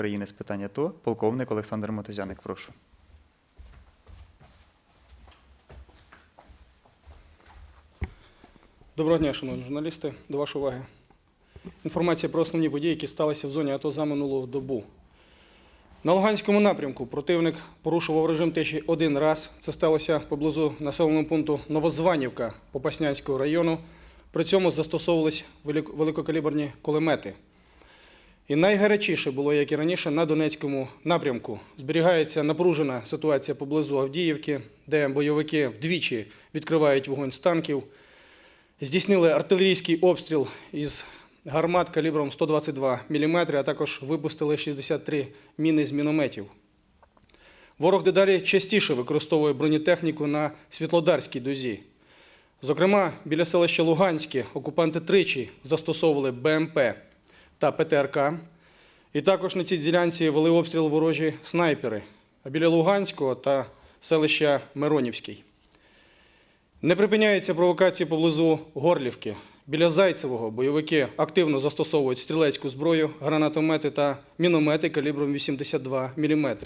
України з питань АТО, полковник Олександр Мотозяник. Прошу. Доброго дня, шановні журналісти. До вашої уваги. Інформація про основні події, які сталися в зоні АТО за минулу добу. На Луганському напрямку противник порушував режим тиші один раз. Це сталося поблизу населеного пункту Новозванівка Попаснянського району. При цьому застосовувались велик- великокаліберні кулемети. І найгарячіше було, як і раніше, на Донецькому напрямку. Зберігається напружена ситуація поблизу Авдіївки, де бойовики вдвічі відкривають вогонь з танків. Здійснили артилерійський обстріл із гармат калібром 122 мм, а також випустили 63 міни з мінометів. Ворог дедалі частіше використовує бронетехніку на Світлодарській дузі. Зокрема, біля селища Луганське окупанти тричі застосовували БМП та ПТРК. І також на цій ділянці вели обстріл ворожі снайпери, біля Луганського та селища Миронівський. Не припиняються провокації поблизу Горлівки. Біля Зайцевого бойовики активно застосовують стрілецьку зброю, гранатомети та міномети калібром 82 мм.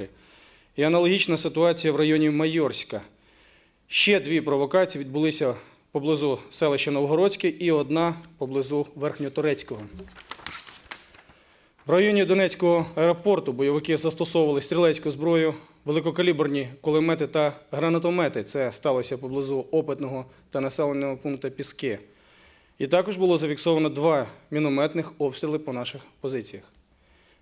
І аналогічна ситуація в районі Майорська. Ще дві провокації відбулися поблизу селища Новгородське і одна поблизу Верхньоторецького. В районі Донецького аеропорту бойовики застосовували стрілецьку зброю, великокаліберні кулемети та гранатомети. Це сталося поблизу опитного та населеного пункту Піски. І також було зафіксовано два мінометних обстріли по наших позиціях.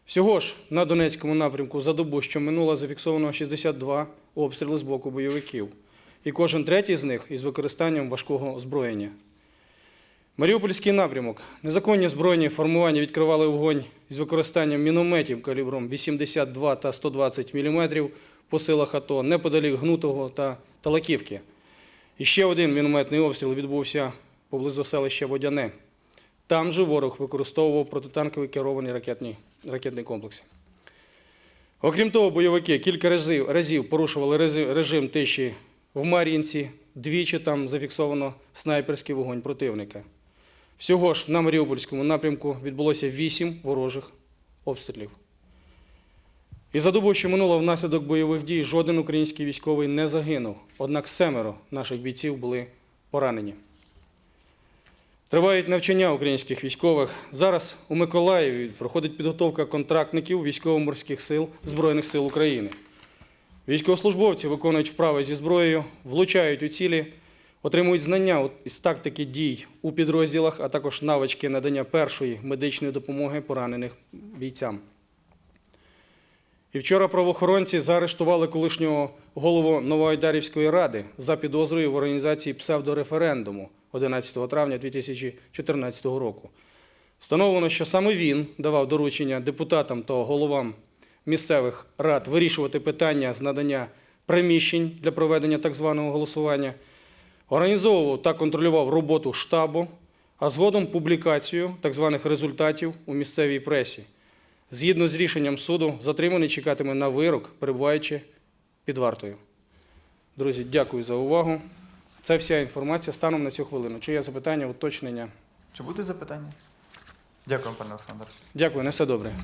Всього ж на Донецькому напрямку за добу, що минула, зафіксовано 62 обстріли з боку бойовиків. І кожен третій з них із використанням важкого озброєння. Маріупольський напрямок. Незаконні збройні формування відкривали вогонь з використанням мінометів калібром 82 та 120 мм по силах АТО неподалік Гнутого та Талаківки. І ще один мінометний обстріл відбувся поблизу селища Водяне. Там же ворог використовував протитанковий керований ракетний, ракетний комплекс. Окрім того, бойовики кілька разів, разів порушували режим тиші в Мар'їнці, двічі там зафіксовано снайперський вогонь противника. Всього ж на Маріупольському напрямку відбулося вісім ворожих обстрілів. І за добу, що минуло внаслідок бойових дій, жоден український військовий не загинув. Однак семеро наших бійців були поранені. Тривають навчання українських військових. Зараз у Миколаєві проходить підготовка контрактників військово-морських сил Збройних сил України. Військовослужбовці виконують вправи зі зброєю, влучають у цілі, отримують знання із тактики дій у підрозділах, а також навички надання першої медичної допомоги поранених бійцям. І вчора правоохоронці заарештували колишнього голову Новоайдарівської ради за підозрою в організації псевдореферендуму 11 травня 2014 року. Встановлено, що саме він давав доручення депутатам та головам місцевих рад вирішувати питання з надання приміщень для проведення так званого голосування, організовував та контролював роботу штабу, а згодом публікацію так званих результатів у місцевій пресі. Згідно з рішенням суду, затриманий чекатиме на вирок, перебуваючи під вартою. Друзі, дякую за увагу. Це вся інформація станом на цю хвилину. Чи є запитання, уточнення? Чи будуть запитання? Дякую, пане Олександр. Дякую, на все добре.